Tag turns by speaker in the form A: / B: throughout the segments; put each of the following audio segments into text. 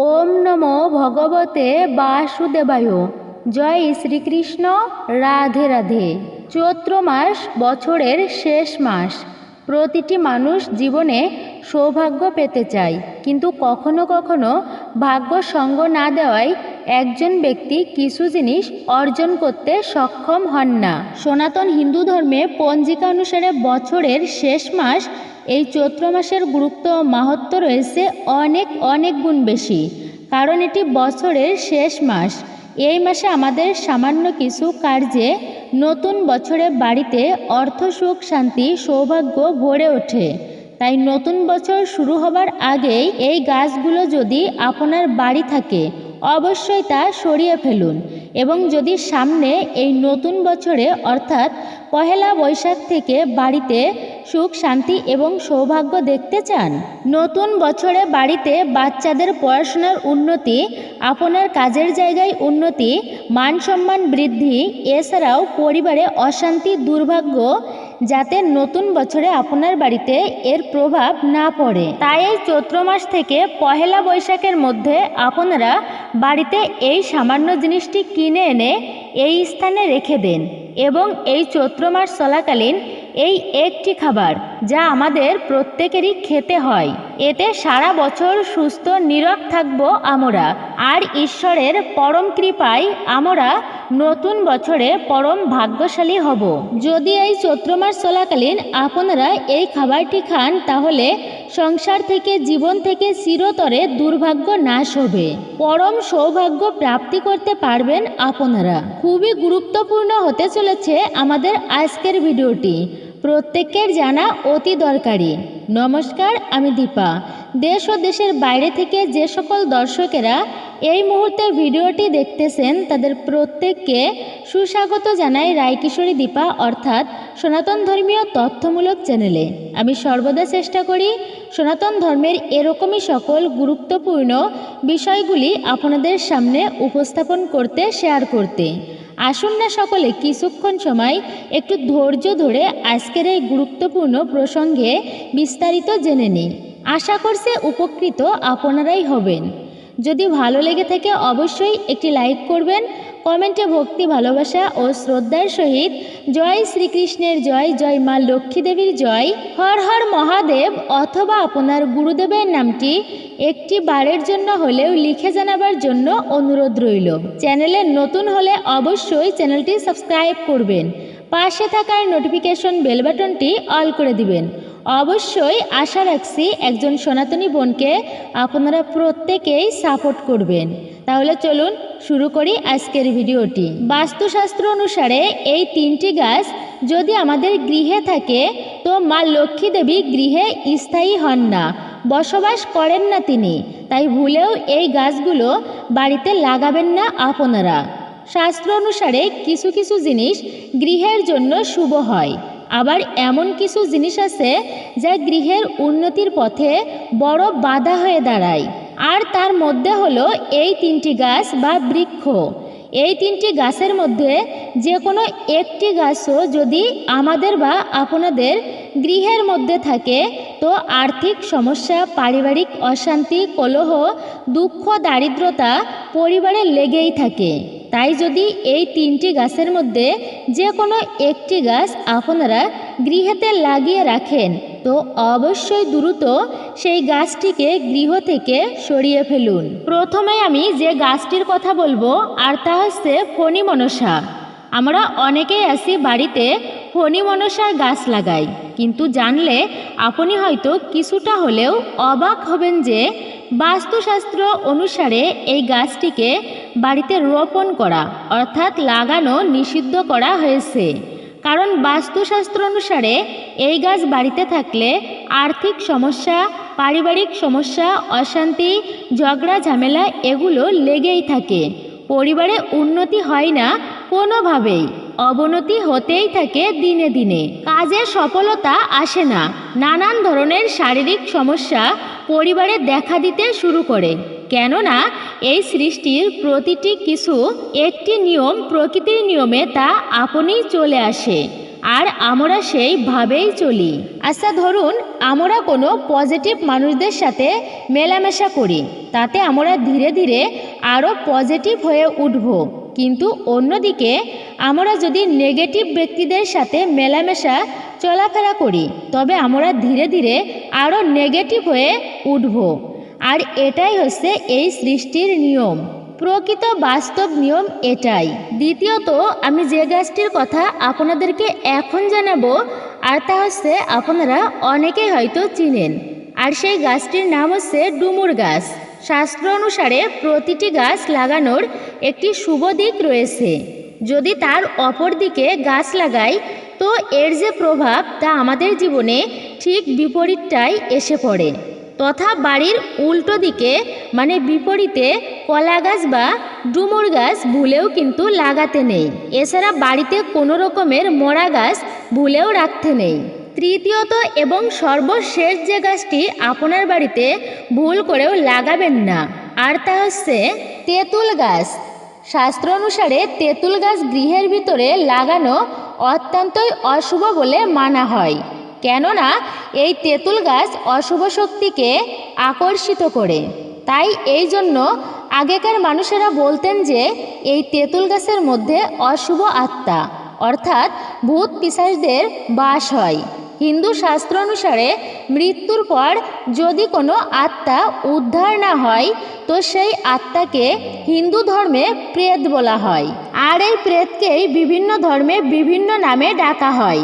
A: ওম নমো ভগবতে বাসুদেবায়। জয় শ্রীকৃষ্ণ, রাধে রাধে। চৈত্র মাস বছরের শেষ মাস। প্রতিটি মানুষ জীবনে সৌভাগ্য পেতে চায়, কিন্তু কখনো কখনো ভাগ্য সঙ্গ না দেওয়ায় একজন ব্যক্তি কিছু জিনিস অর্জন করতে সক্ষম হন না। সনাতন হিন্দু ধর্মে পঞ্জিকা অনুসারে বছরের শেষ মাস এই চৈত্র মাসের গুরুত্ব ও মাহাত্ম্য রয়েছে অনেক অনেক গুণ বেশি। কারণ এটি বছরের শেষ মাস। এই মাসে আমাদের সামান্য কিছু কার্যে নতুন বছরে বাড়িতে অর্থ, সুখ, শান্তি, সৌভাগ্য ভরে ওঠে। তাই নতুন বছর শুরু হবার আগেই এই গাছগুলো যদি আপনার বাড়ি থাকে অবশ্যই তা সরিয়ে ফেলুন এবং যদি সামনে এই নতুন বছরে, অর্থাৎ পহেলা বৈশাখ থেকে বাড়িতে সুখ, শান্তি এবং সৌভাগ্য দেখতে চান, নতুন বছরে বাড়িতে বাচ্চাদের পড়াশোনার উন্নতি, আপনার কাজের জায়গায় উন্নতি, মান সম্মান বৃদ্ধি, এছাড়াও পরিবারে অশান্তি, দুর্ভাগ্য যাতে নতুন বছরে আপনার বাড়িতে এর প্রভাব না পড়ে। তাই এই চৈত্র মাস থেকে পহেলা বৈশাখের মধ্যে আপনারা বাড়িতে এই সামান্য জিনিসটি কিনে এনে এই স্থানে রেখে দেন এবং এই চৈত্র মাস চলাকালীন এই একটি খাবার যা আমাদের প্রত্যেকেরই খেতে হয়। এতে সারা বছর সুস্থ নীরব থাকব আমরা। আর ঈশ্বরের পরম কৃপায় আমরা নতুন বছরে পরম ভাগ্যশালী হব। যদি এই চৈত্র মাস চলাকালীন আপনারা এই খাবারটি খান, তাহলে সংসার থেকে, জীবন থেকে চিরতরে দুর্ভাগ্য নাশ হবে। পরম সৌভাগ্য প্রাপ্তি করতে পারবেন আপনারা। খুবই গুরুত্বপূর্ণ হতে চলেছে আমাদের আজকের ভিডিওটি। প্রত্যেকের জানা অতি দরকারি। নমস্কার, আমি দীপা। দেশ ও দেশের বাইরে থেকে যে সকল দর্শকেরা এই মুহূর্তে ভিডিওটি দেখতেছেন, তাদের প্রত্যেককে সুস্বাগত জানাই রায়কিশোরী দীপা, অর্থাৎ সনাতন ধর্মীয় তথ্যমূলক চ্যানেলে। আমি সর্বদা চেষ্টা করি সনাতন ধর্মের এরকমই সকল গুরুত্বপূর্ণ বিষয়গুলি আপনাদের সামনে উপস্থাপন করতে শেয়ার করতে। আসুন না সকলে, কিছুক্ষণ সময় একটু ধৈর্য ধরে আজকের এই গুরুত্বপূর্ণ প্রসঙ্গে বিস্তারিত জেনে নিই। আশা করছে উপকৃত আপনারাই হবেন। যদি ভালো লেগে থাকে অবশ্যই একটি লাইক করবেন, কমেন্টে ভক্তি, ভালোবাসা ও শ্রদ্ধার সহিত জয় শ্রীকৃষ্ণের জয় জয় মা লক্ষ্মী দেবীর জয়। হর হর মহাদেব অথবা আপনার গুরুদেবের নামটি একটি বারের জন্য হলেও লিখে জানাবার জন্য অনুরোধ রইল। চ্যানেলে নতুন হলে অবশ্যই চ্যানেলটি সাবস্ক্রাইব করবেন। পাশে থাকার নোটিফিকেশন বেল বাটনটি অল করে দিবেন। অবশ্যই আশা রাখছি একজন সনাতনী বোনকে আপনারা প্রত্যেকেই সাপোর্ট করবেন। তাহলে চলুন শুরু করি আজকের ভিডিওটি। বাস্তুশাস্ত্র অনুসারে এই তিনটি গাছ যদি আমাদের গৃহে থাকে, তো মা লক্ষ্মী দেবী গৃহে স্থায়ী হন না, বসবাস করেন না তিনি, তাই ভুলেও এই গাছগুলো বাড়িতে লাগাবেন না আপনারা। শাস্ত্র অনুসারে কিছু কিছু জিনিস গৃহের জন্য শুভ হয় আবার এমন কিছু জিনিস আছে যা গৃহের উন্নতির পথে বড় বাধা হয়ে দাঁড়ায়। আর তার মধ্যে হলো এই তিনটি গাছ বা বৃক্ষ। এই তিনটি গাছের মধ্যে যে কোনো একটি গাছও যদি আমাদের বা আপনাদের গৃহের মধ্যে থাকে, তো আর্থিক সমস্যা, পারিবারিক অশান্তি, কলহ, দুঃখ, দারিদ্রতা পরিবারে লেগেই থাকে। তাই যদি এই তিনটি গাছের মধ্যে যে কোনো একটি গাছ আপনারা গৃহেতে লাগিয়ে রাখেন, তো অবশ্যই দ্রুত সেই গাছটিকে গৃহ থেকে সরিয়ে ফেলুন। প্রথমে আমি যে গাছটির কথা বলব, আর তা হচ্ছে ফণি মনসা আমরা অনেকেই আছি বাড়িতে ফণি মনসার গাছ লাগাই। কিন্তু জানলে আপনি হয়তো কিছুটা হলেও অবাক হবেন যে বাস্তুশাস্ত্র অনুসারে এই গাছটিকে বাড়িতে রোপণ করা, অর্থাৎ লাগানো নিষিদ্ধ করা হয়েছে। কারণ বাস্তুশাস্ত্র অনুসারে এই গাছ বাড়িতে থাকলে আর্থিক সমস্যা, পারিবারিক সমস্যা, অশান্তি, ঝগড়া, ঝামেলা এগুলো লেগেই থাকে। পরিবারে উন্নতি হয় না কোনোভাবেই। অবনতি হতেই থাকে দিনে দিনে। কাজে সফলতা আসে না। নানান ধরনের শারীরিক সমস্যা পরিবারে দেখা দিতে শুরু করে। কেননা, এই সৃষ্টির প্রতিটি কিছু একটি নিয়ম প্রকৃতির নিয়মে তা আপনিই চলে আসে। আর আমরা সেইভাবেই চলি। আচ্ছা ধরুন, আমরা কোনো পজিটিভ মানুষদের সাথে মেলামেশা করি। তাতে আমরা ধীরে ধীরে আরও পজিটিভ হয়ে উঠব। কিন্তু অন্যদিকে আমরা যদি নেগেটিভ ব্যক্তিদের সাথে মেলামেশা, চলাফেরা করি, তবে আমরা ধীরে ধীরে আরও নেগেটিভ হয়ে উঠব। আর এটাই হচ্ছে এই সৃষ্টির নিয়ম। প্রকৃত বাস্তব নিয়ম এটাই। দ্বিতীয়ত, আমি যে গাছটির কথা আপনাদেরকে এখন জানাব, আর তা হচ্ছে আপনারা অনেকেই হয়তো চিনেন। আর সেই গাছটির নাম হচ্ছে ডুমুর গাছ। শাস্ত্র অনুসারে প্রতিটি গাছ লাগানোর একটি শুভ দিক রয়েছে। যদি তার অপর দিকে গাছ লাগাই, তো এর যে প্রভাব তা আমাদের জীবনে ঠিক বিপরীতটাই এসে পড়ে। তথা বাড়ির উল্টো দিকে মানে বিপরীতে, কলা গাছ বা ডুমুর গাছ ভুলেও কিন্তু লাগাতে নেই। এছাড়া বাড়িতে কোনো রকমের মরা গাছ ভুলেও রাখতে নেই। তৃতীয়ত এবং সর্বশেষ যে গাছটি আপনার বাড়িতে ভুল করেও লাগাবেন না, আর তা হচ্ছে তেঁতুল গাছ। শাস্ত্র অনুসারে তেঁতুল গাছ গৃহের ভিতরে লাগানো অত্যন্তই অশুভ বলে মানা হয়। কেননা, এই তেঁতুল গাছ অশুভ শক্তিকে আকর্ষিত করে। তাই এই জন্য আগেকার মানুষেরা বলতেন যে, এই তেঁতুল গাছের মধ্যে অশুভ আত্মা, অর্থাৎ ভূত পিসাজদের বাস হয়। হিন্দু শাস্ত্র অনুসারে মৃত্যুর পর যদি কোনো আত্মা উদ্ধার না হয়, তো সেই আত্মাকে হিন্দু ধর্মে প্রেত বলা হয়। আর এই প্রেতকেই বিভিন্ন ধর্মে বিভিন্ন নামে ডাকা হয়।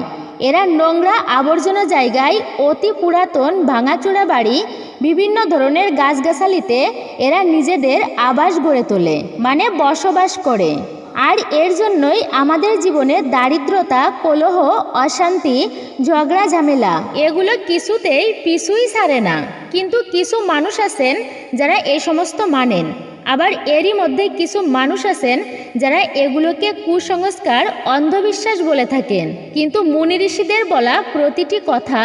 A: এরা নোংরা আবর্জনা জায়গায় অতি পুরাতন ভাঙাচোরা বাড়ি, বিভিন্ন ধরনের গাছগাছালিতে এরা নিজেদের আবাস গড়ে তোলে মানে বসবাস করে। আর এর জন্যই আমাদের জীবনে দারিদ্রতা, কলহ, অশান্তি, ঝগড়া, ঝামেলা, এগুলো কিছুতেই পিছুই সারে না। কিন্তু কিছু মানুষ আছেন যারা এই সমস্ত মানেন। আবার এরই মধ্যে কিছু মানুষ আছেন যারা এগুলোকে কুসংস্কার, অন্ধবিশ্বাস বলে থাকেন। কিন্তু মুনি ঋষিদের বলা প্রতিটি কথা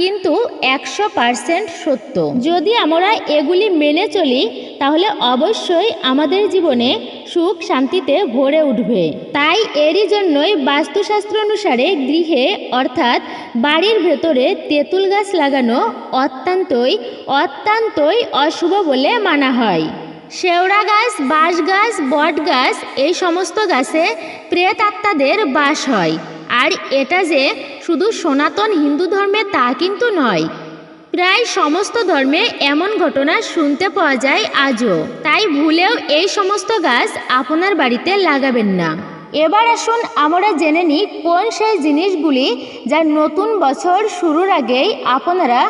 A: কিন্তু একশো পারসেন্ট সত্য। যদি আমরা এগুলি মেনে চলি, তাহলে অবশ্যই আমাদের জীবনে সুখ শান্তিতে ভরে উঠবে। তাই এরই জন্যই বাস্তুশাস্ত্র অনুসারে গৃহে, অর্থাৎ বাড়ির ভেতরে তেঁতুল গাছ লাগানো অত্যন্তই অত্যন্তই অশুভ বলে মানা হয়। শেওড়া গাছ, বাঁশ গাছ, বট গাছ, এই সমস্ত গাছে প্রেত আত্মাদের বাস হয়। আর এটা যে শুধু সনাতন হিন্দু ধর্মে তা কিন্তু নয়, প্রায় সমস্ত ধর্মে এমন ঘটনা শুনতে পাওয়া যায় আজও। তাই ভুলেও এই সমস্ত গাছ আপনার বাড়িতে লাগাবেন না। এবার আসুন আমরা জেনে নিই কোন সেই জিনিসগুলি যা নতুন বছর শুরুর আগেই আপনারা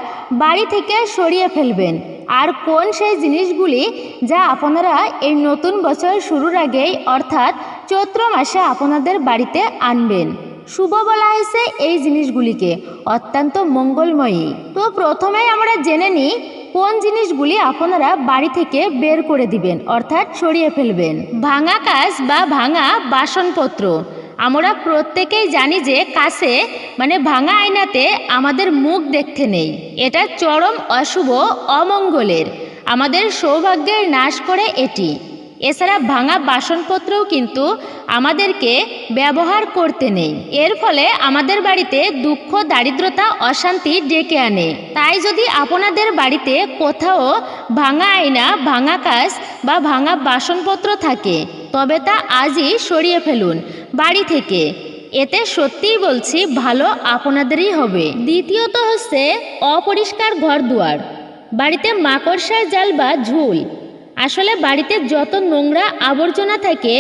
A: বাড়ি থেকে সরিয়ে ফেলবেন। আর কোন সেই জিনিসগুলি যা আপনারা এই নতুন বছর শুরুর আগেই, অর্থাৎ চৈত্র মাসে আপনাদের বাড়িতে আনবেন? শুভ বলা হয়েছে এই জিনিসগুলিকে। অত্যন্ত মঙ্গলময়ী। তো প্রথমেই আমরা জেনে নিই, কোন জিনিসগুলি আপনারা বাড়ি থেকে বের করে দিবেন, অর্থাৎ সরিয়ে ফেলবেন? ভাঙা কাজ বা ভাঙা বাসনপত্র। আমরা প্রত্যেকেই জানি যে কাছে মানে ভাঙা আয়নাতে আমাদের মুখ দেখতে নেই। এটা চরম অশুভ, অমঙ্গলের। আমাদের সৌভাগ্যের নাশ করে এটি। এছাড়া ভাঙা বাসনপত্রও কিন্তু আমাদেরকে ব্যবহার করতে নেই। এর ফলে আমাদের বাড়িতে দুঃখ, দারিদ্রতা, অশান্তি ডেকে আনে। তাই যদি আপনাদের বাড়িতে কোথাও ভাঙা আয়না, ভাঙা কাজ বা ভাঙা বাসনপত্র থাকে তবে তা আজই সরিয়ে ফেলুন, বাড়ি থেকে। এতে সত্যিই বলছি ভালো আপনাদেরই হবে। দ্বিতীয়ত হচ্ছে অপরিষ্কার ঘর দুয়ার বাড়িতে মাকড়সার জাল বা ঝুল। আসলে বাড়িতে যত নোংরা আবর্জনা থাকে,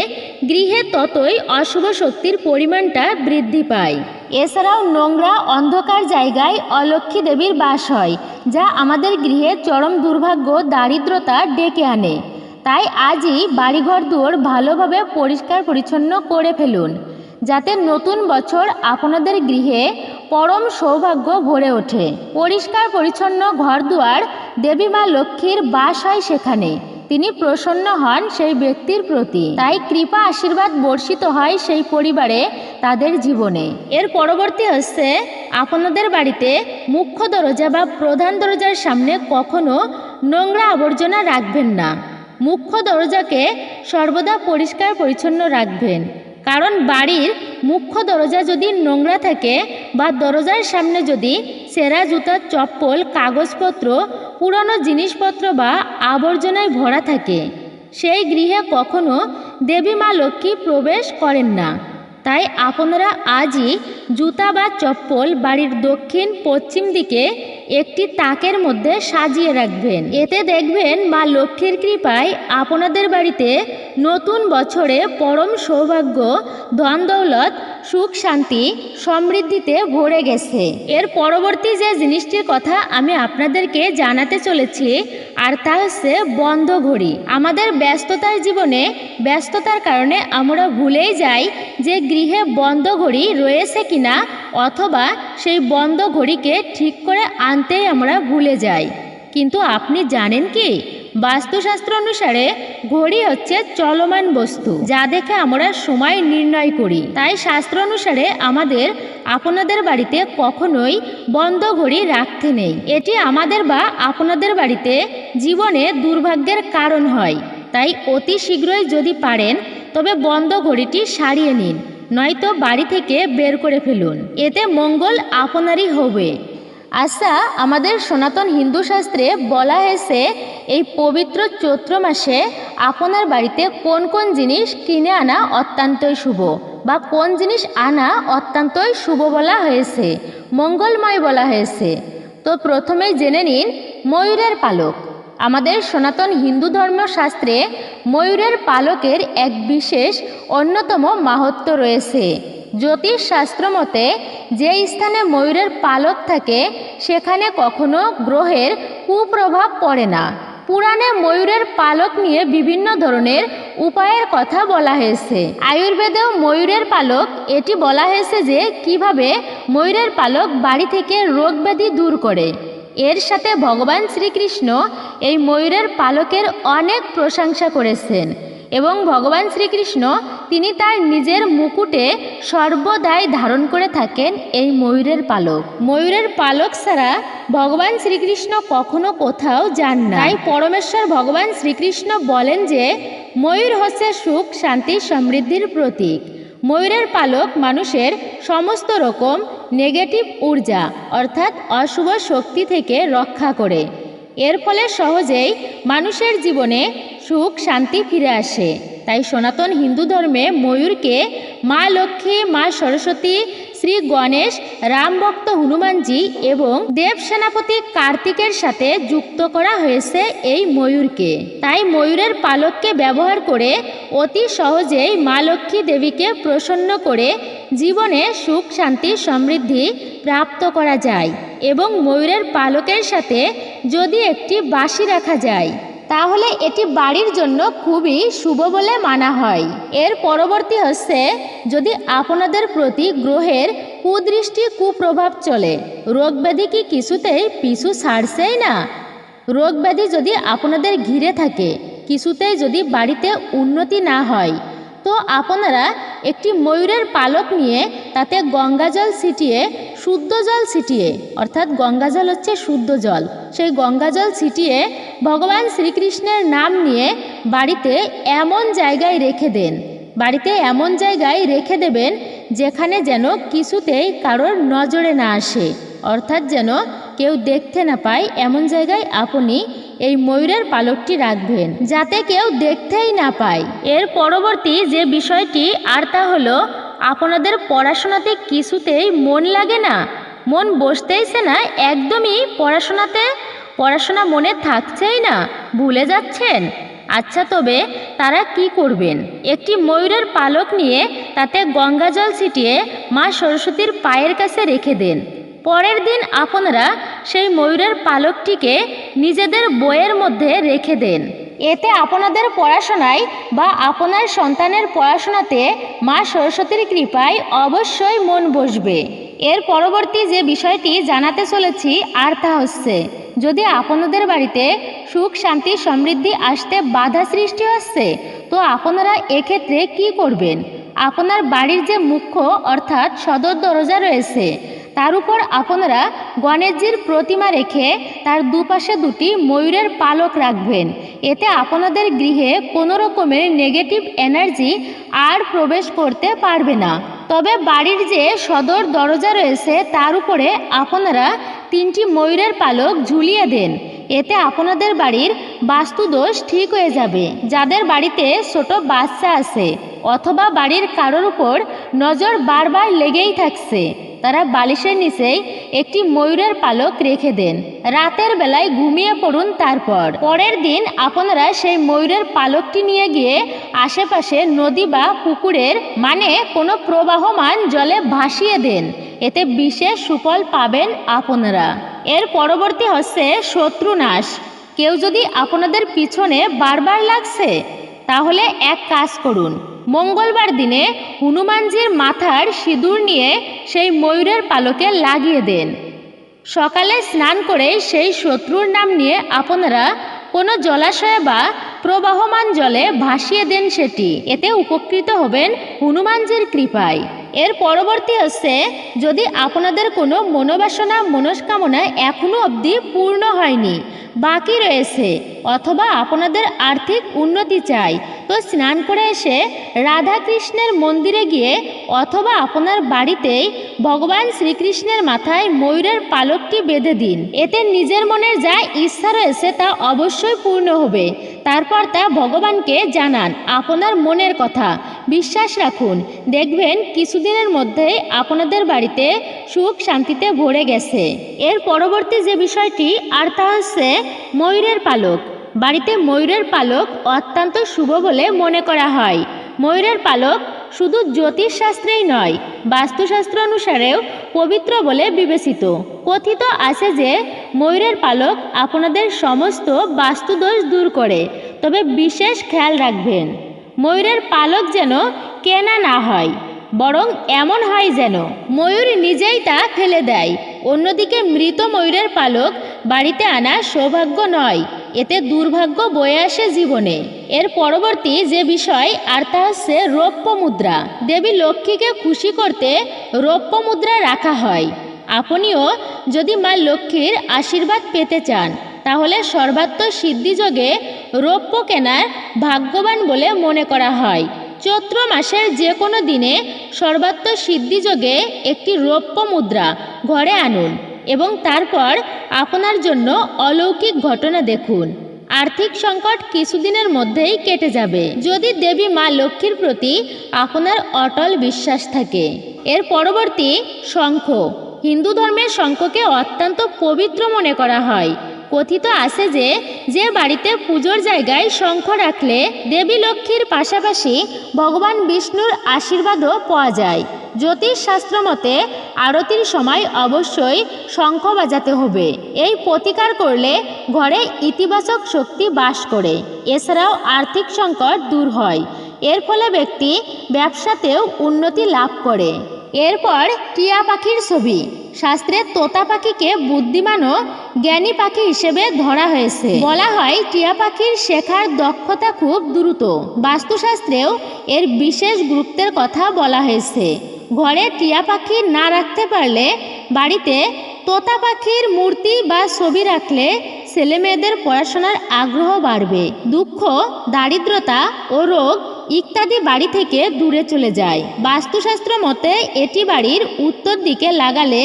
A: গৃহে ততই অশুভ শক্তির পরিমাণটা বৃদ্ধি পায়। এছাড়াও নোংরা অন্ধকার জায়গায় অলক্ষ্মী দেবীর বাস হয়, যা আমাদের গৃহে চরম দুর্ভাগ্য, দারিদ্রতা ডেকে আনে। তাই আজই বাড়িঘর দুয়ার ভালোভাবে পরিষ্কার পরিচ্ছন্ন করে ফেলুন, যাতে নতুন বছর আপনাদের গৃহে পরম সৌভাগ্য ভরে ওঠে। পরিষ্কার পরিচ্ছন্ন ঘর দুয়ার দেবী মা লক্ষ্মীর বাস হয় সেখানে। তিনি প্রসন্ন হন সেই ব্যক্তির প্রতি। তাই কৃপা আশীর্বাদ বর্ষিত হয় সেই পরিবারে তাদের জীবনে। এর পরবর্তী হচ্ছে আপনাদের বাড়িতে মুখ্য দরজা বা প্রধান দরজার সামনে কখনো নোংরা আবর্জনা রাখবেন না। মুখ্য দরজাকে সর্বদা পরিষ্কার পরিচ্ছন্ন রাখবেন। কারণ বাড়ির মুখ্য দরজা যদি নোংরা থাকে বা দরজার সামনে যদি সেরা জুতার চপ্পল, কাগজপত্র, পুরনো জিনিসপত্র বা আবর্জনায় ভরা থাকে, সেই গৃহে কখনো দেবী মা লক্ষ্মী প্রবেশ করেন না। তাই আপনারা আজই জুতা বা চপ্পল বাড়ির দক্ষিণ, পশ্চিম দিকে একটি তাকের মধ্যে সাজিয়ে রাখবেন। এতে দেখবেন মা লক্ষ্মীর কৃপায় আপনাদের বাড়িতে নতুন বছরে পরম সৌভাগ্য ধন দৌলত সুখ শান্তি সমৃদ্ধিতে ভরে গেছে। এর পরবর্তী যে জিনিসটির কথা আমি আপনাদেরকে জানাতে চলেছি, আর তা হচ্ছে বন্ধ ঘড়ি। আমাদের ব্যস্ততার জীবনে, ব্যস্ততার কারণে আমরা ভুলেই যাই যে গৃহে বন্ধ ঘড়ি রয়েছে কিনা, অথবা সেই বন্ধ ঘড়িকে ঠিক করে আনতেই আমরা ভুলে যাই। কিন্তু আপনি জানেন কি? বাস্তুশাস্ত্র অনুসারে ঘড়ি হচ্ছে চলমান বস্তু, যা দেখে আমরা সময় নির্ণয় করি। তাই শাস্ত্র অনুসারে আমাদের, আপনাদের বাড়িতে কখনোই বন্ধ ঘড়ি রাখতে নেই। এটি আমাদের বা আপনাদের বাড়িতে জীবনে দুর্ভাগ্যের কারণ হয়। তাই অতি শীঘ্রই যদি পারেন, তবে বন্ধ ঘড়িটি সারিয়ে নিন, নয়তো বাড়ি থেকে বের করে ফেলুন। এতে মঙ্গল আপনারই হবে। আচ্ছা আমাদের সনাতন হিন্দু শাস্ত্রে বলা হয়েছে, এই পবিত্র চৈত্র মাসে আপনার বাড়িতে কোন কোন জিনিস কিনে আনা অত্যন্তই শুভ বা কোন জিনিস আনা অত্যন্তই শুভ বলা হয়েছে? মঙ্গলময় বলা হয়েছে। তো প্রথমেই জেনে নিন, ময়ূরের পালক। আমাদের সনাতন হিন্দু ধর্মশাস্ত্রে ময়ূরের পালকের এক বিশেষ অন্যতম মাহাত্ম রয়েছে। জ্যোতিষ শাস্ত্র মতে যে স্থানে ময়ূরের পালক থাকে, সেখানে কখনো গ্রহের কুপ্রভাব পড়ে না। পুরাণে ময়ূরের পালক নিয়ে বিভিন্ন ধরনের উপায়ের কথা বলা হয়েছে। আয়ুর্বেদেও ময়ূরের পালক এটি বলা হয়েছে যে, কীভাবে ময়ূরের পালক বাড়ি থেকে রোগ ব্যাধি দূর করে। এর সাথে ভগবান শ্রীকৃষ্ণ এই ময়ূরের পালকের অনেক প্রশংসা করেছেন। এবং ভগবান শ্রীকৃষ্ণ তিনি তার নিজের মুকুটে সর্বদাই ধারণ করে থাকেন এই ময়ূরের পালক। ময়ূরের পালক ছাড়া ভগবান শ্রীকৃষ্ণ কখনো কোথাও যান না। তাই পরমেশ্বর ভগবান শ্রীকৃষ্ণ বলেন যে, ময়ূর হচ্ছে সুখ, শান্তি, সমৃদ্ধির প্রতীক। ময়ূরের পালক মানুষের সমস্ত রকম নেগেটিভ ঊর্জা, অর্থাৎ অশুভ শক্তি থেকে রক্ষা করে। এর ফলে সহজেই মানুষের জীবনে সুখ, শান্তি ফিরে আসে। তাই সনাতন হিন্দু ধর্মে ময়ূরকে মা লক্ষ্মী, মা সরস্বতী শ্রী গণেশ রামভক্ত হনুমানজি এবং দেব সেনাপতি কার্তিকের সাথে যুক্ত করা হয়েছে এই ময়ূরকে। তাই ময়ূরের পালককে ব্যবহার করে অতি সহজেই মা লক্ষ্মী দেবীকে প্রসন্ন করে জীবনে সুখ, শান্তি, সমৃদ্ধি প্রাপ্ত করা যায় এবং ময়ূরের পালকের সাথে যদি একটি বাঁশি রাখা যায়। তাহলে এটি বাড়ির জন্য খুবই শুভ বলে মানা হয়। এর পরবর্তী হচ্ছে, যদি আপনাদের প্রতি গ্রহের কুদৃষ্টি কুপ্রভাব চলে রোগ ব্যাধি কি কিছুতেই পিছু ছাড়ছেই না? রোগ ব্যাধি যদি আপনাদের ঘিরে থাকে, কিছুতেই যদি বাড়িতে উন্নতি না হয় তো আপনারা একটি ময়ূরের পালক নিয়ে তাতে গঙ্গা জল ছিটিয়ে, শুদ্ধ জল ছিটিয়ে, অর্থাৎ গঙ্গা জল হচ্ছে শুদ্ধ জল, সেই গঙ্গা জল ছিটিয়ে ভগবান শ্রীকৃষ্ণের নাম নিয়ে বাড়িতে এমন জায়গায় রেখে দেন, বাড়িতে এমন জায়গায় রেখে দেবেন যেখানে যেন কিছুতেই কারোর নজরে না আসে, অর্থাৎ যেন কেউ দেখতে না পায় এমন জায়গায় আপনি এই ময়ূরের পালকটি রাখবেন, যাতে কেউ দেখতেই না পায়। এর পরবর্তী যে বিষয়টি, আর তা হলো, আপনাদের পড়াশোনাতে কিছুতেই মন লাগে না। মন বসতেইছে না, একদমই পড়াশোনাতে, পড়াশোনা মনে থাকছেই না, ভুলে যাচ্ছেন। আচ্ছা তবে তারা কি করবেন? একটি ময়ূরের পালক নিয়ে তাতে গঙ্গা জল ছিটিয়ে মা সরস্বতীর পায়ের কাছে রেখে দেন। পরের দিন আপনারা সেই ময়ূরের পালকটিকে নিজেদের বইয়ের মধ্যে রেখে দেন। এতে আপনাদের পড়াশোনায় বা আপনার সন্তানের পড়াশোনাতে মা সরস্বতীর কৃপায় অবশ্যই মন বসবে। এর পরবর্তী যে বিষয়টি জানাতে চলেছি আর তা হচ্ছে, যদি আপনাদের বাড়িতে সুখ, শান্তি, সমৃদ্ধি আসতে বাধা সৃষ্টি হচ্ছে, তো আপনারা এক্ষেত্রে কি করবেন? আপনার বাড়ির যে মুখ্য অর্থাৎ সদর দরজা রয়েছে তার উপর আপনারা গণেশজির প্রতিমা রেখে তার দুপাশে দুটি ময়ূরের পালক রাখবেন। এতে আপনাদের গৃহে কোনো রকমের নেগেটিভ এনার্জি আর প্রবেশ করতে পারবে না। তবে বাড়ির যে সদর দরজা রয়েছে, তার উপরে আপনারা তিনটি ময়ূরের পালক ঝুলিয়ে দেন। এতে আপনাদের বাড়ির বাস্তুদোষ ঠিক হয়ে যাবে। যাদের বাড়িতে ছোট বাচ্চা আছে অথবা বাড়ির কারোর উপর নজর বারবার লেগেই থাকছে, তারা বালিশের নিচেই একটি ময়ূরের পালক রেখে দেন। রাতের বেলায় ঘুমিয়ে পড়ুন তারপর। পরের দিন আপনারা সেই ময়ূরের পালকটি নিয়ে গিয়ে আশেপাশে নদী বা পুকুরের মানে কোনো প্রবাহমান জলে ভাসিয়ে দেন। এতে বিশেষ সুফল পাবেন আপনারা। এর পরবর্তী হচ্ছে শত্রুনাশ। কেউ যদি আপনাদের পিছনে বারবার লাগছে, তাহলে এক কাজ করুন। মঙ্গলবার দিনে হনুমানজির মাথার সিঁদুর নিয়ে সেই ময়ূরের পালকে লাগিয়ে দেন। সকালে স্নান করে সেই শত্রুর নাম নিয়ে আপনারা কোনো জলাশয়ে বা প্রবাহমান জলে ভাসিয়ে দেন সেটি। এতে উপকৃত হবেন হনুমানজির কৃপায়। এর পরবর্তী হচ্ছে, যদি আপনাদের কোনো মনোবাসনা, মনস্কামনা এখনও অবধি পূর্ণ হয়নি, বাকি রয়েছে, অথবা আপনাদের আর্থিক উন্নতি চাই, তো স্নান করে এসে রাধা কৃষ্ণের মন্দিরে গিয়ে অথবা আপনার বাড়িতেই ভগবান শ্রীকৃষ্ণের মাথায় ময়ূরের পালকটি বেঁধে দিন। এতে নিজের মনের যা ইচ্ছা রয়েছে তা অবশ্যই পূর্ণ হবে। তারপর তা ভগবানকে জানান। আপনার মনের কথা। বিশ্বাস রাখুন। দেখবেন, কিছুদিনের মধ্যেই আপনাদের বাড়িতে সুখ শান্তিতে ভরে গেছে। এর পরবর্তী যে বিষয়টি, আর তা হচ্ছে ময়ূরের পালক। বাড়িতে ময়ূরের পালক অত্যন্ত শুভ বলে মনে করা হয়। ময়ূরের পালক শুধু জ্যোতিষশাস্ত্রেই নয়, বাস্তুশাস্ত্র অনুসারেও পবিত্র বলে বিবেচিত। কথিত আছে যে, ময়ূরের পালক আপনাদের সমস্ত বাস্তুদোষ দূর করে, তবে বিশেষ খেয়াল রাখবেন, ময়ূরের পালক যেন কেনা না হয়, বরং এমন হয় যেন ময়ূর নিজেই তা ফেলে দেয়। অন্যদিকে মৃত ময়ূরের পালক বাড়িতে আনা সৌভাগ্য নয় এতে দুর্ভাগ্য বয়ে আসে জীবনে। এর পরবর্তী যে বিষয়, আর তা হচ্ছে রৌপ্য মুদ্রা। দেবী লক্ষ্মীকে খুশি করতে রৌপ্য মুদ্রা রাখা হয়। আপনিও যদি মা লক্ষ্মীর আশীর্বাদ পেতে চান, তাহলে সর্বাত্ম সিদ্ধিযোগে রৌপ্য কেনার ভাগ্যবান বলে মনে করা হয়। চৈত্র মাসের যে কোনো দিনে সর্বাত্ম সিদ্ধিযোগে একটি রৌপ্য মুদ্রা ঘরে আনুন। এবং তারপর আপনার জন্য অলৌকিক ঘটনা দেখুন। আর্থিক সংকট কিছুদিনের মধ্যেই কেটে যাবে। যদি দেবী মা লক্ষ্মীর প্রতি আপনার অটল বিশ্বাস থাকে, এর পরবর্তী শঙ্খ হিন্দু ধর্মের শঙ্খকে অত্যন্ত পবিত্র মনে করা হয়। কথিত আছে যে যে বাড়িতে পুজোর জায়গায় শঙ্খ রাখলে দেবী লক্ষ্মীর পাশাপাশি ভগবান বিষ্ণুর আশীর্বাদও পাওয়া যায়। জ্যোতিষ শাস্ত্র মতে আরতির সময় অবশ্যই শঙ্খ বাজাতে হবে। এই প্রতিকার করলে ঘরে ইতিবাচক শক্তি বাস করে। এছাড়াও আর্থিক সংকট দূর হয়। এর ফলে ব্যক্তি ব্যবসাতেও উন্নতি লাভ করে। এরপর টিয়া পাখির ছবি। শাস্ত্রে তোতা পাখিকে বুদ্ধিমান ও জ্ঞানী পাখি হিসেবে ধরা হয়েছে। বলা হয়, টিয়া পাখির শেখার দক্ষতা খুব দ্রুত। বাস্তুশাস্ত্রেও এর বিশেষ গুরুত্বের কথা বলা হয়েছে। ঘরে টিয়া পাখি না রাখতে পারলে বাড়িতে তোতা পাখির মূর্তি বা ছবি রাখলে ছেলেমেয়েদের পড়াশোনার আগ্রহ বাড়বে। দুঃখ, দারিদ্রতা ও রোগ ইত্যাদি বাড়ি থেকে দূরে চলে যায়। বাস্তুশাস্ত্র মতে, এটি বাড়ির উত্তর দিকে লাগালে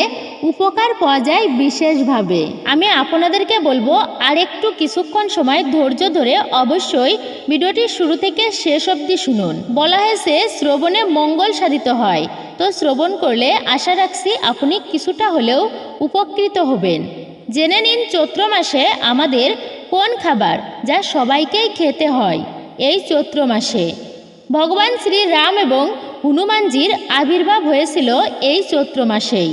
A: উপকার পাওয়া যায় বিশেষভাবে। আমি আপনাদেরকে বলব আর একটু কিছুক্ষণ সময় ধৈর্য ধরে অবশ্যই ভিডিওটি শুরু থেকে শেষ অবধি শুনুন। বলা হয়েছে, শ্রবণে মঙ্গল সাধিত হয়। তো শ্রবণ করলে আশা রাখছি আপনি কিছুটা হলেও উপকৃত হবেন। জেনে নিন চৈত্র মাসে আমাদের কোন খাবার যা সবাইকেই খেতে হয়। এই চৈত্র মাসে ভগবান শ্রী রাম এবং হনুমানজির আবির্ভাব হয়েছিল এই চৈত্র মাসেই।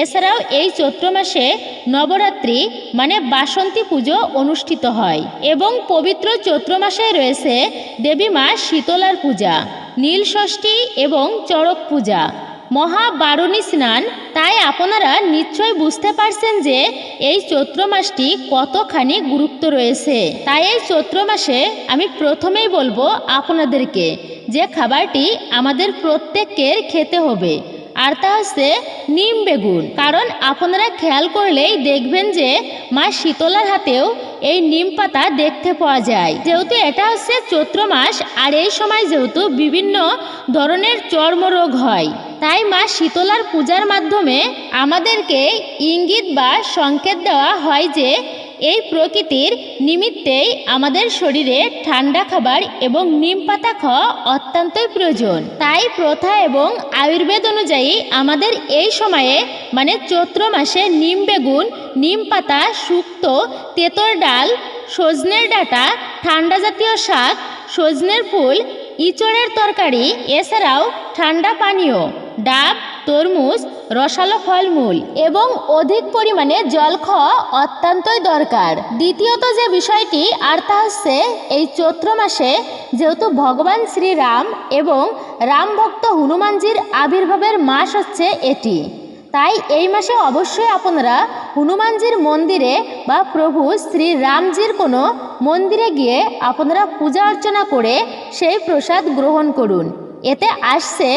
A: এছাড়াও এই চৈত্র মাসে নবরাত্রি মানে বাসন্তী পুজো অনুষ্ঠিত হয় এবং পবিত্র চৈত্র মাসে রয়েছে দেবী মা শীতলার পূজা নীলষষ্ঠী এবং চড়ক পূজা। মহাবারণী স্নান, তাই আপনারা নিশ্চয় বুঝতে পারছেন যে এই চৈত্র মাসটি কতখানি গুরুত্ব রয়েছে। তাই এই চৈত্র মাসে আমি প্রথমেই বলব আপনাদেরকে যে খাবারটি আমাদের প্রত্যেকের খেতে হবে, আর তা হচ্ছে নিম বেগুন। কারণ আপনারা খেয়াল করলেই দেখবেন যে মা শীতলার হাতেও এই নিম পাতা দেখতে পাওয়া যায়। যেহেতু এটা হচ্ছে চৈত্র মাস, আর এই সময় যেহেতু বিভিন্ন ধরনের চর্মরোগ হয় তাই মা শীতলার পূজার মাধ্যমে আমাদেরকে ইঙ্গিত বা সংকেত দেওয়া হয় যে এই প্রকৃতির নিমিত্তেই আমাদের শরীরে ঠান্ডা খাবার এবং নিম পাতা খাওয়া অত্যন্তই প্রয়োজন। তাই প্রথা এবং আয়ুর্বেদ অনুযায়ী আমাদের এই সময়ে মানে চৈত্র মাসে নিম বেগুন, নিম পাতা, শুক্তো, তেঁতর ডাল, সজনের ডাঁটা, ঠান্ডা জাতীয় শাক, সজনের ফুল ইঁচড়ের তরকারি, এছাড়াও ঠান্ডা পানীয়, ডাব, তরমুজ, রসালো ফলমূল এবং অধিক পরিমাণে জল খাওয়া অত্যন্তই দরকার। দ্বিতীয়ত যে বিষয়টি, আর তা হচ্ছে এই চৈত্র মাসে যেহেতু ভগবান শ্রীরাম এবং রাম ভক্ত হনুমানজির আবির্ভাবের মাস হচ্ছে এটি। তাই এই মাসে অবশ্যই আপনারা হনুমানজির মন্দিরে বা প্রভু শ্রী রামজির কোনো মন্দিরে গিয়ে আপনারা পূজা অর্চনা করে সেই প্রসাদ গ্রহণ করুন। এতে আসছে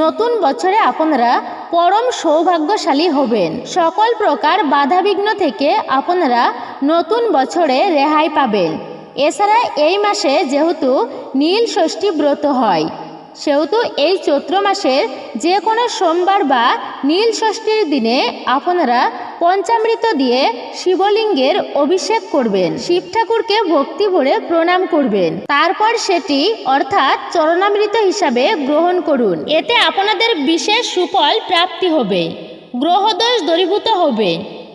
A: নতুন বছরে আপনারা পরম সৌভাগ্যশালী হবেন। সকল প্রকার বাধাবিঘ্ন থেকে আপনারা নতুন বছরে রেহাই পাবেন। এছাড়া এই মাসে যেহেতু নীল ষষ্ঠী ব্রত হয় সেহেতু এই চৈত্র মাসের যে কোনো সোমবার বা নীল ষষ্ঠীর দিনে আপনারা পঞ্চামৃত দিয়ে শিবলিঙ্গের অভিষেক করবেন। শিব ঠাকুরকে ভক্তি ভরে প্রণাম করবেন। তারপর সেটি অর্থাৎ চরণামৃত হিসাবে গ্রহণ করুন। এতে আপনাদের বিশেষ সুফল প্রাপ্তি হবে। গ্রহদোষ দূরীভূত হবে।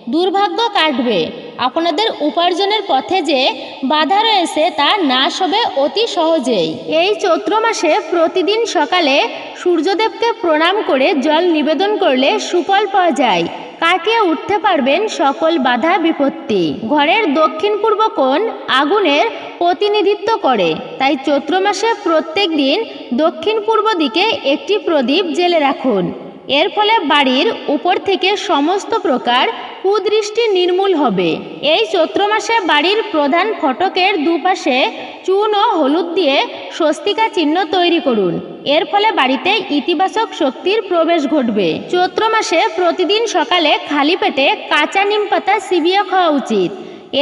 A: দুর্ভাগ্য কাটবে। আপনাদের উপার্জনের পথে যে বাধা রয়েছে তা নাশ হবে অতি সহজেই। এই চৈত্র মাসে প্রতিদিন সকালে সূর্যদেবকে প্রণাম করে জল নিবেদন করলে সুফল পাওয়া যায়। কাটিয়ে উঠতে পারবেন সকল বাধা বিপত্তি। ঘরের দক্ষিণ পূর্ব কোণ আগুনের প্রতিনিধিত্ব করে। তাই চৈত্র মাসে প্রত্যেক দিন দক্ষিণ পূর্ব দিকে একটি প্রদীপ জেলে রাখুন। এর ফলে বাড়ির উপর থেকে সমস্ত প্রকার কুদৃষ্টি নির্মূল হবে। এই চৈত্র মাসে বাড়ির প্রধান ফটকের দুপাশে চুন ও হলুদ দিয়ে স্বস্তিকা চিহ্ন তৈরি করুন। এর ফলে বাড়িতে ইতিবাচক শক্তির প্রবেশ ঘটবে। চৈত্র মাসে প্রতিদিন সকালে খালি পেটে কাঁচা নিম পাতা চিবিয়ে খাওয়া উচিত।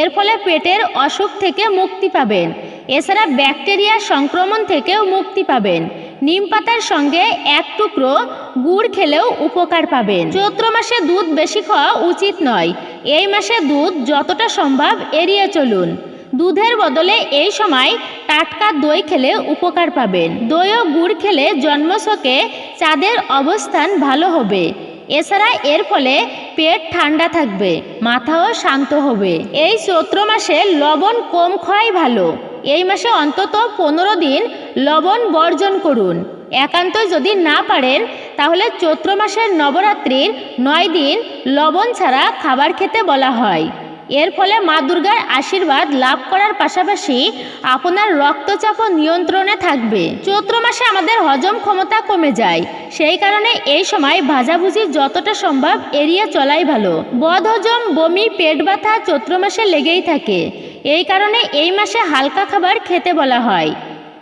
A: এর ফলে পেটের অসুখ থেকে মুক্তি পাবেন। এছাড়া ব্যাকটেরিয়া সংক্রমণ থেকেও মুক্তি পাবেন। নিম পাতার সঙ্গে এক টুকরো গুড় খেলেও উপকার পাবেন। চৈত্র মাসে দুধ বেশি খাওয়া উচিত নয়। এই মাসে দুধ যতটা সম্ভব এড়িয়ে চলুন। দুধের বদলে এই সময় টাটকা দই খেলে উপকার পাবেন। দই ও গুড় খেলে জন্মসকে চাঁদের অবস্থান ভালো হবে। এছাড়া এর ফলে পেট ঠান্ডা থাকবে, মাথাও শান্ত হবে। এই চৈত্র মাসে লবণ কম খাওয়াই ভালো। এই মাসে অন্তত পনেরো দিন লবণ বর্জন করুন। একান্ত যদি না পারেন, তাহলে চৈত্র মাসের নবরাত্রির নয় দিন লবণ ছাড়া খাবার খেতে বলা হয়। এর ফলে মা দুর্গার আশীর্বাদ লাভ করার পাশাপাশি আপনার রক্তচাপও নিয়ন্ত্রণে থাকবে। চৈত্র মাসে আমাদের হজম ক্ষমতা কমে যায়। সেই কারণে এই সময় ভাজাভুজি যতটা সম্ভব এড়িয়ে চলাই ভালো। বদহজম, বমি, পেট ব্যথা চৈত্র মাসে লেগেই থাকে। এই কারণে এই মাসে হালকা খাবার খেতে বলা হয়।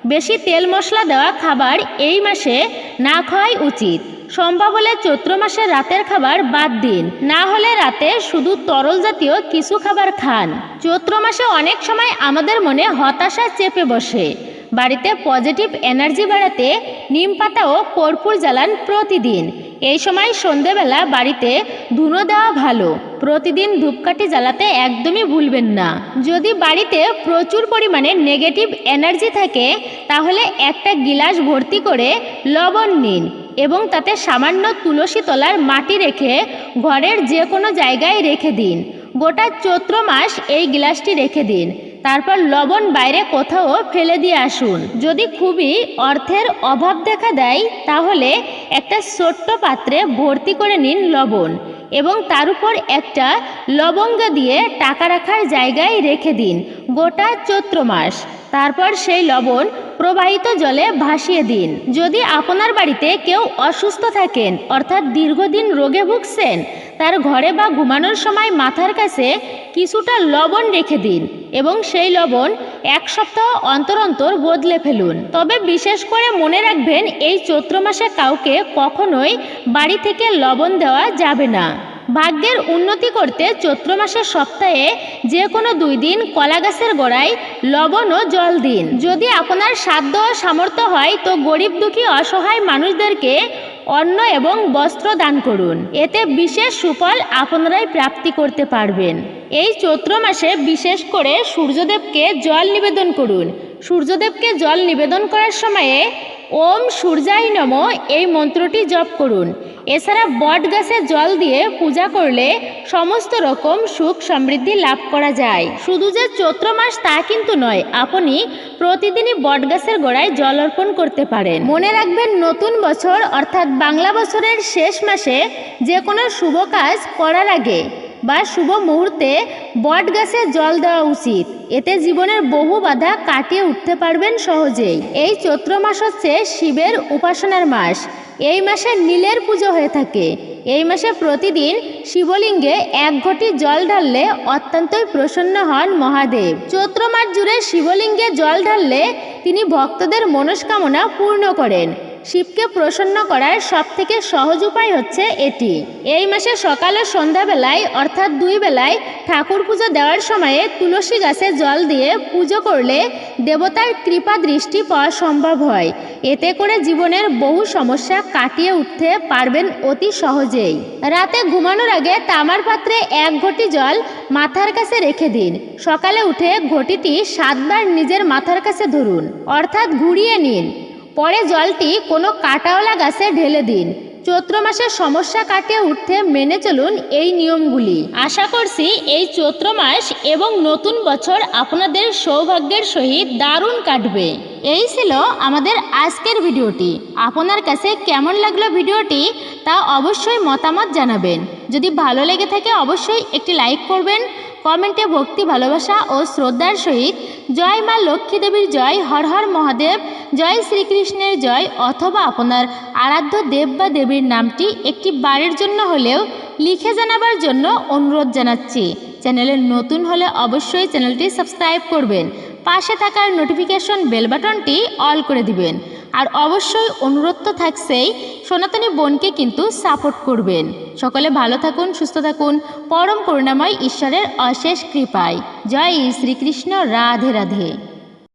A: বেশি তেল মশলা দেওয়া খাবার এই মাসে না খাওয়াই উচিত। সম্ভব হলে চৈত্র মাসে রাতের খাবার বাদ দিন। না হলে রাতে শুধু তরল জাতীয় কিছু খাবার খান। চৈত্র মাসে অনেক সময় আমাদের মনে হতাশা চেপে বসে। বাড়িতে পজিটিভ এনার্জি বাড়াতে নিম পাতা ও কর্পূর জ্বালান প্রতিদিন। এই সময় সন্ধেবেলা বাড়িতে ধুনো দেওয়া ভালো। প্রতিদিন ধূপকাঠি জ্বালাতে একদমই ভুলবেন না। যদি বাড়িতে প্রচুর পরিমাণে নেগেটিভ এনার্জি থাকে, তাহলে একটা গিলাস ভর্তি করে লবণ নিন। এবং তাতে সামান্য তুলসী তলার মাটি রেখে ঘরের যে কোনো জায়গায় রেখে দিন। গোটা চৈত্র মাস এই গ্লাসটি রেখে দিন। তারপর লবণ বাইরে কোথাও ফেলে দিয়ে আসুন। যদি খুবই অর্থের অভাব দেখা দেয়, তাহলে একটা ছোট্ট পাত্রে ভর্তি করে নিন লবণ এবং তার উপর একটা লবঙ্গ দিয়ে টাকা রাখার জায়গায় রেখে দিন। গোটা চৈত্র মাস। তারপর সেই লবণ প্রবাহিত জলে ভাসিয়ে দিন। যদি আপনার বাড়িতে কেউ অসুস্থ থাকেন, অর্থাৎ দীর্ঘদিন রোগে ভুগছেন, তার ঘরে বা ঘুমানোর সময় মাথার কাছে কিছুটা লবণ রেখে দিন এবং সেই লবণ এক সপ্তাহ অন্তর অন্তর বদলে ফেলুন। তবে বিশেষ করে মনে রাখবেন, এই চৈত্র মাসে কাউকে কখনোই বাড়ি থেকে লবণ দেওয়া যাবে না। ভাগ্যের উন্নতি করতে চৈত্র মাসের সপ্তাহে যে কোনো দুই দিন কলা গাছের গোড়ায় লবণ ও জল দিন। যদি আপনার সাধ্য সামর্থ্য হয়, তো গরিব দুঃখী অসহায় মানুষদেরকে অন্ন এবং বস্ত্র দান করুন। এতে বিশেষ সুফল আপনারাই প্রাপ্তি করতে পারবেন। এই চৈত্র মাসে বিশেষ করে সূর্যদেবকে জল নিবেদন করুন। সূর্যদেবকে জল নিবেদন করার সময়ে ওম সূর্যায় নম, এই মন্ত্রটি জপ করুন। এছাড়া বট গাছে জল দিয়ে পূজা করলে সমস্ত রকম সুখ সমৃদ্ধি লাভ করা যায়। শুধু যে চৈত্র মাস তা কিন্তু নয়, আপনি প্রতিদিনই বট গাছের গোড়ায় জল অর্পণ করতে পারেন। মনে রাখবেন, নতুন বছর অর্থাৎ বাংলা বছরের শেষ মাসে যে কোনো শুভ কাজ করার আগে বা শুভ মুহূর্তে বট গাছে জল দেওয়া উচিত। এতে জীবনের বহু বাধা কাটিয়ে উঠতে পারবেন সহজেই। এই চৈত্র মাস হচ্ছে শিবের উপাসনার মাস। এই মাসে নীলের পুজো হয়ে থাকে। এই মাসে প্রতিদিন শিবলিঙ্গে এক ঘটি জল ঢাললে অত্যন্তই প্রসন্ন হন মহাদেব। চৈত্র মাস জুড়ে শিবলিঙ্গে জল ঢাললে তিনি ভক্তদের মনস্কামনা পূর্ণ করেন। শিবকে প্রসন্ন করার সবথেকে সহজ উপায় হচ্ছে এটি। এই মাসে সকালে সন্ধ্যাবেলায়, অর্থাৎ দুই বেলায়, ঠাকুর পুজো দেওয়ার সময়ে তুলসী গাছে জল দিয়ে পুজো করলে দেবতার কৃপা দৃষ্টি পাওয়া সম্ভব হয়। এতে করে জীবনের বহু সমস্যা কাটিয়ে উঠতে পারবেন অতি সহজেই। রাতে ঘুমানোর আগে তামার পাত্রে এক ঘটি জল মাথার কাছে রেখে দিন। সকালে উঠে ঘটিটি সাতবার নিজের মাথার কাছে ধরুন, অর্থাৎ ঘুরিয়ে নিন। পরে জলটি কোনো কাটাওয়ালা গাছে ঢেলে দিন। চৈত্র মাসের সমস্যা কাটিয়ে উঠতে মেনে চলুন এই নিয়মগুলি। আশা করছি এই চৈত্র মাস এবং নতুন বছর আপনাদের সৌভাগ্যের সহিত দারুণ কাটবে। এই ছিল আমাদের আজকের ভিডিওটি। আপনার কাছে কেমন লাগল ভিডিওটি তা অবশ্যই মতামত জানাবেন। যদি ভালো লেগে থাকে অবশ্যই একটি লাইক করবেন। কমেন্টে ভক্তি, ভালোবাসা ও শ্রদ্ধার সহিত জয় মা লক্ষ্মী দেবীর জয়, হর হর মহাদেব, জয় শ্রীকৃষ্ণের জয় অথবা আপনার আরাধ্য দেব বা দেবীর নামটি একটি বারের জন্য হলেও লিখে জানাবার জন্য অনুরোধ জানাচ্ছি। চ্যানেলে নতুন হলে অবশ্যই চ্যানেলটি সাবস্ক্রাইব করবেন। পাশে থাকার নোটিফিকেশন বেল বাটনটি অল করে দিবেন। আর অবশ্যই অনুরোধ তো থাকছেই, সনাতনী বোনকে কিন্তু সাপোর্ট করবেন। সকলে ভালো থাকুন, সুস্থ থাকুন। পরম করুণাময় ঈশ্বরের অশেষ কৃপায়। জয় শ্রীকৃষ্ণ, রাধে রাধে।